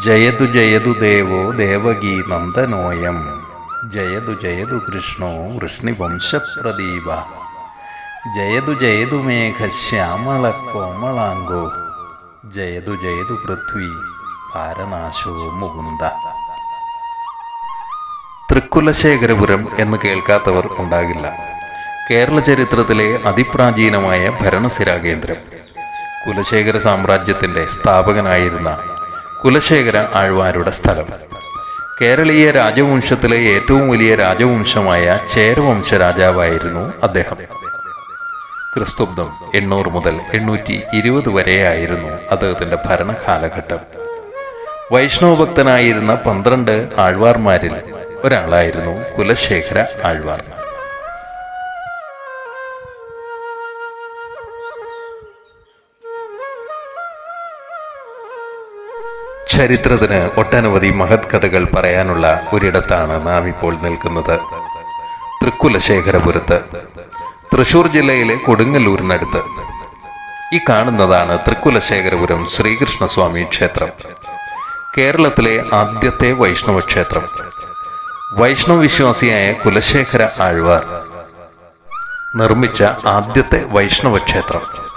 ജയതു ജയതു ദേവോ ദേവകീ നന്ദനോയം. ജയതു ജയതു കൃഷ്ണോ വൃഷ്ണിവംശപ്രദീപ. ജയതു ജയതു മേഘശ്യാമള കോമളാംഗോ. ജയതു ജയതു പൃഥ്വി ഭാരനാശോ മുകുന്ദ. തൃക്കുലശേഖരപുരം എന്ന് കേൾക്കാത്തവർ ഉണ്ടാകില്ല. കേരള ചരിത്രത്തിലെ അതിപ്രാചീനമായ ഭരണസിരാകേന്ദ്രം കുലശേഖര സാമ്രാജ്യത്തിന്റെ സ്ഥാപകനായിരുന്ന കുലശേഖര ആഴ്വാരുടെ സ്ഥലം. കേരളീയ രാജവംശത്തിലെ ഏറ്റവും വലിയ രാജവംശമായ ചേരവംശ രാജാവായിരുന്നു അദ്ദേഹം. ക്രിസ്തുബ്ദം എണ്ണൂറ് മുതൽ എണ്ണൂറ്റി ഇരുപത് വരെയായിരുന്നു അദ്ദേഹത്തിന്റെ ഭരണകാലഘട്ടം. വൈഷ്ണവ ഭക്തനായിരുന്ന പന്ത്രണ്ട് ആഴ്വാർമാരിൽ ഒരാളായിരുന്നു കുലശേഖര ആഴ്വാർ. ചരിത്രത്തിന് ഒട്ടനവധി മഹത് കഥകൾ പറയാനുള്ള ഒരിടത്താണ് നാം ഇപ്പോൾ നിൽക്കുന്നത്. തൃക്കുലശേഖരപുരത്ത് തൃശൂർ ജില്ലയിലെ കൊടുങ്ങല്ലൂരിനടുത്ത്. ഈ കാണുന്നതാണ് തൃക്കുലശേഖരപുരം ശ്രീകൃഷ്ണസ്വാമി ക്ഷേത്രം. കേരളത്തിലെ ആദ്യത്തെ വൈഷ്ണവ ക്ഷേത്രം. വൈഷ്ണവ വിശ്വാസിയായ കുലശേഖര ആഴ്വാർ നിർമ്മിച്ച ആദ്യത്തെ വൈഷ്ണവ ക്ഷേത്രം.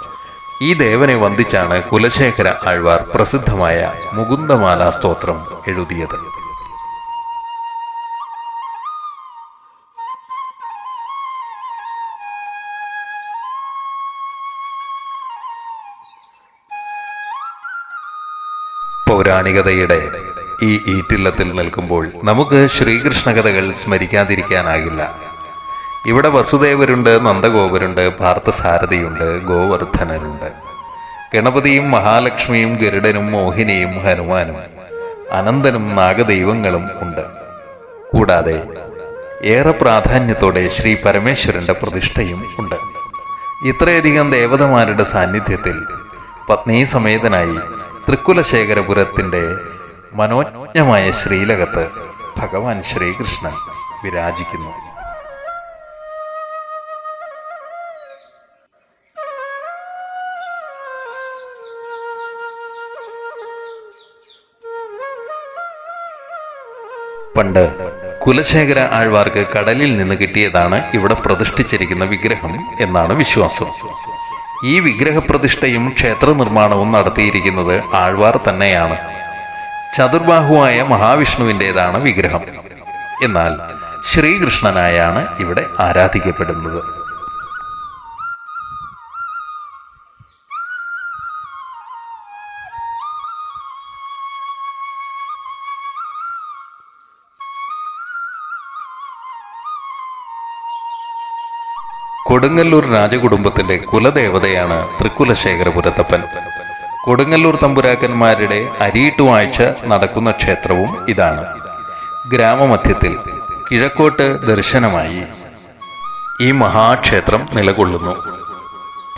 ഈ ദേവനെ വന്ദിച്ചാണ് കുലശേഖര ആഴ്വാർ പ്രസിദ്ധമായ മുകുന്ദമാല സ്തോത്രം എഴുതിയത്. പൗരാണികതയുടെ ഈ ഈറ്റില്ലത്തിൽ നിൽക്കുമ്പോൾ നമുക്ക് ശ്രീകൃഷ്ണ കഥകൾ സ്മരിക്കാതിരിക്കാനാകില്ല. ഇവിടെ വസുദേവരുണ്ട് നന്ദഗോപരുണ്ട് പാർത്ഥസാരഥിയുണ്ട് ഗോവർദ്ധനരുണ്ട്. ഗണപതിയും മഹാലക്ഷ്മിയും ഗരുഡനും മോഹിനിയും ഹനുമാനും അനന്തനും നാഗദൈവങ്ങളും ഉണ്ട്. കൂടാതെ ഏറെ പ്രാധാന്യത്തോടെ ശ്രീ പരമേശ്വരന്റെ പ്രതിഷ്ഠയും ഉണ്ട്. ഇത്രയധികം ദേവതമാരുടെ സാന്നിധ്യത്തിൽ പത്നീ സമേതനായി തൃക്കുലശേഖരപുരത്തിന്റെ മനോജ്ഞമായ ശ്രീലകത്ത് ഭഗവാൻ ശ്രീകൃഷ്ണൻ വിരാജിക്കുന്നു. പണ്ട് കുലശേഖര ആഴ്വാർക്ക് കടലിൽ നിന്ന് കിട്ടിയതാണ് ഇവിടെ പ്രതിഷ്ഠിച്ചിരിക്കുന്ന വിഗ്രഹം എന്നാണ് വിശ്വാസം. ഈ വിഗ്രഹപ്രതിഷ്ഠയും ക്ഷേത്ര നിർമ്മാണവും നടത്തിയിരിക്കുന്നത് ആഴ്വാർ തന്നെയാണ്. ചതുർബാഹുവായ മഹാവിഷ്ണുവിന്റെതാണ് വിഗ്രഹം. എന്നാൽ ശ്രീകൃഷ്ണനായാണ് ഇവിടെ ആരാധിക്കപ്പെടുന്നത്. കൊടുങ്ങല്ലൂർ രാജകുടുംബത്തിന്റെ കുലദേവതയാണ് തൃക്കുലശേഖരപുരത്തപ്പൻ. കൊടുങ്ങല്ലൂർ തമ്പുരാക്കന്മാരുടെ അരിയിട്ടുവാഴ്ച നടക്കുന്ന ക്ഷേത്രവും ഇതാണ്. ഗ്രാമമധ്യത്തിൽ കിഴക്കോട്ട് ദർശനമായി ഈ മഹാക്ഷേത്രം നിലകൊള്ളുന്നു.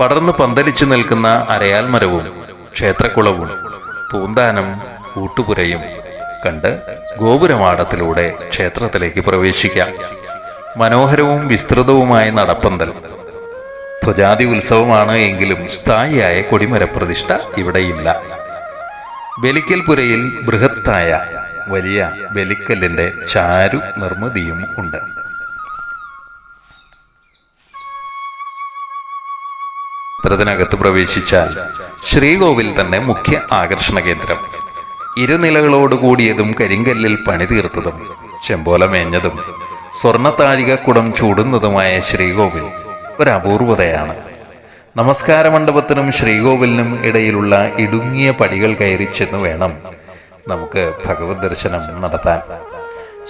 പടർന്നു പന്തലിച്ചു നിൽക്കുന്ന അരയാൽമരവും ക്ഷേത്രക്കുളവും പൂന്താനം ഊട്ടുപുരയും കണ്ട് ഗോപുരമാടത്തിലൂടെ ക്ഷേത്രത്തിലേക്ക് പ്രവേശിക്കാം. മനോഹരവും വിസ്തൃതവുമായ നടപ്പന്തൽ. ധ്വജാതി ഉത്സവമാണ് എങ്കിലും സ്ഥായിയായ കൊടിമരപ്രതിഷ്ഠ ഇവിടെയില്ല. ബലിക്കൽപുരയിൽ ബൃഹത്തായ വലിയ ബലിക്കല്ലിന്റെ ചാരു നിർമ്മിതിയും ഉണ്ട്. ക്ഷേത്രത്തിനകത്ത് പ്രവേശിച്ചാൽ ശ്രീകോവിൽ തന്നെ മുഖ്യ ആകർഷണ കേന്ദ്രം. ഇരുനിലകളോട് കൂടിയതും കരിങ്കല്ലിൽ പണിതീർത്തതും. ചെമ്പോല മേഞ്ഞതും സ്വർണത്താഴിക കുടം ചൂടുന്നതുമായ ശ്രീകോവിൽ ഒരു അപൂർവതയാണ് നമസ്കാര മണ്ഡപത്തിനും ശ്രീകോവിലിനും ഇടയിലുള്ള ഇടുങ്ങിയ പടികൾ കയറി ചെന്ന് വേണം നമുക്ക് ഭഗവത് ദർശനം നടത്താൻ.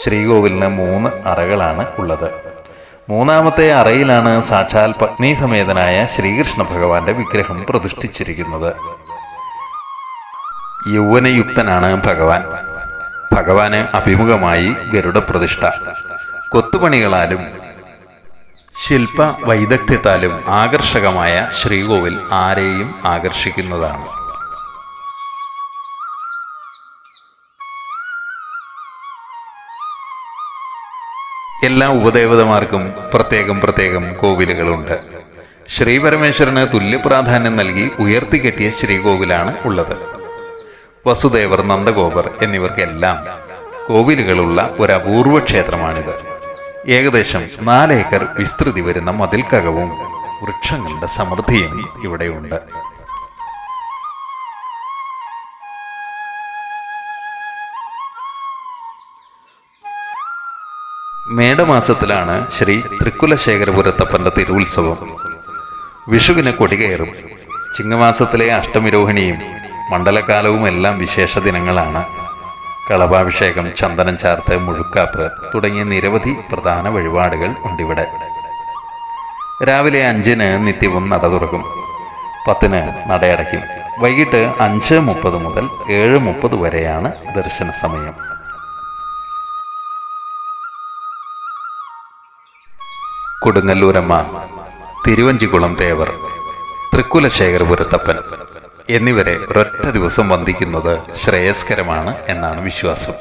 ശ്രീകോവിലിന് മൂന്ന് അറകളാണ് ഉള്ളത്. മൂന്നാമത്തെ അറയിലാണ് സാക്ഷാൽ പത്നി സമേതനായ ശ്രീകൃഷ്ണ ഭഗവാന്റെ വിഗ്രഹം പ്രതിഷ്ഠിച്ചിരിക്കുന്നത്. യൗവനയുക്തനാണ് ഭഗവാൻ. ഭഗവാന് അഭിമുഖമായി ഗരുഡപ്രതിഷ്ഠ. കൊത്തുപണികളാലും ശില്പ വൈദഗ്ധ്യത്താലും ആകർഷകമായ ശ്രീകോവിൽ ആരെയും ആകർഷിക്കുന്നതാണ്. എല്ലാ ഉപദേവതമാർക്കും പ്രത്യേകം പ്രത്യേകം കോവിലുകളുണ്ട്. ശ്രീപരമേശ്വരന് തുല്യ പ്രാധാന്യം നൽകി ഉയർത്തിക്കെട്ടിയ ശ്രീകോവിലാണ് ഉള്ളത്. വസുദേവർ നന്ദഗോപർ എന്നിവർക്കെല്ലാം കോവിലുകളുള്ള ഒരു അപൂർവ ക്ഷേത്രമാണിത്. ഏകദേശം നാലേക്കർ വിസ്തൃതി വരുന്ന മതിൽക്കകവും വൃക്ഷങ്ങളുടെ സമൃദ്ധിയും ഇവിടെയുണ്ട്. മേടമാസത്തിലാണ് ശ്രീ തൃക്കുലശേഖരപുരത്തപ്പന്റെ തിരുവുത്സവം. വിഷുവിന് കൊടികയറും ചിങ്ങമാസത്തിലെ അഷ്ടമിരോഹിണിയും മണ്ഡലകാലവും എല്ലാം വിശേഷ ദിനങ്ങളാണ്. കളഭാഭിഷേകം ചന്ദനം ചാർത്ത് മുഴുക്കാപ്പ് തുടങ്ങിയ നിരവധി പ്രധാന വഴിപാടുകൾ ഉണ്ടിവിടെ. രാവിലെ അഞ്ചിന് നിത്യവും നട തുറക്കും. പത്തിന് നടയടയ്ക്കും. വൈകിട്ട് അഞ്ച് മുപ്പത് മുതൽ ഏഴ് മുപ്പത് വരെയാണ് ദർശന സമയം. കൊടുങ്ങല്ലൂരമ്മ തിരുവഞ്ചിക്കുളം തേവർ തൃക്കുലശേഖരപുരത്തപ്പൻ. എന്നിവരെ ഒരൊറ്റ ദിവസം വന്ദിക്കുന്നത് ശ്രേയസ്കരമാണ് എന്നാണ് വിശ്വാസം.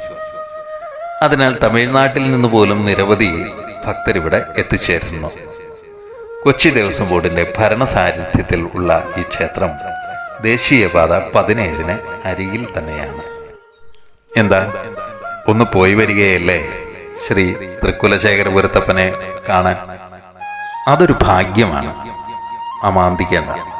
അതിനാൽ തമിഴ്നാട്ടിൽ നിന്ന് പോലും നിരവധി ഭക്തരിവിടെ എത്തിച്ചേരുന്നു. കൊച്ചി ദേവസ്വം ബോർഡിന്റെ ഭരണസാന്നിധ്യത്തിൽ ഉള്ള ഈ ക്ഷേത്രം ദേശീയപാത പതിനേഴിന് അരികിൽ തന്നെയാണ്. എന്താ? ഒന്ന് പോയി വരികയല്ലേ? ശ്രീ തൃക്കുലശേഖരപുരത്തപ്പനെ കാണാൻ. അതൊരു ഭാഗ്യമാണ്. അമാന്തിക്കേണ്ട.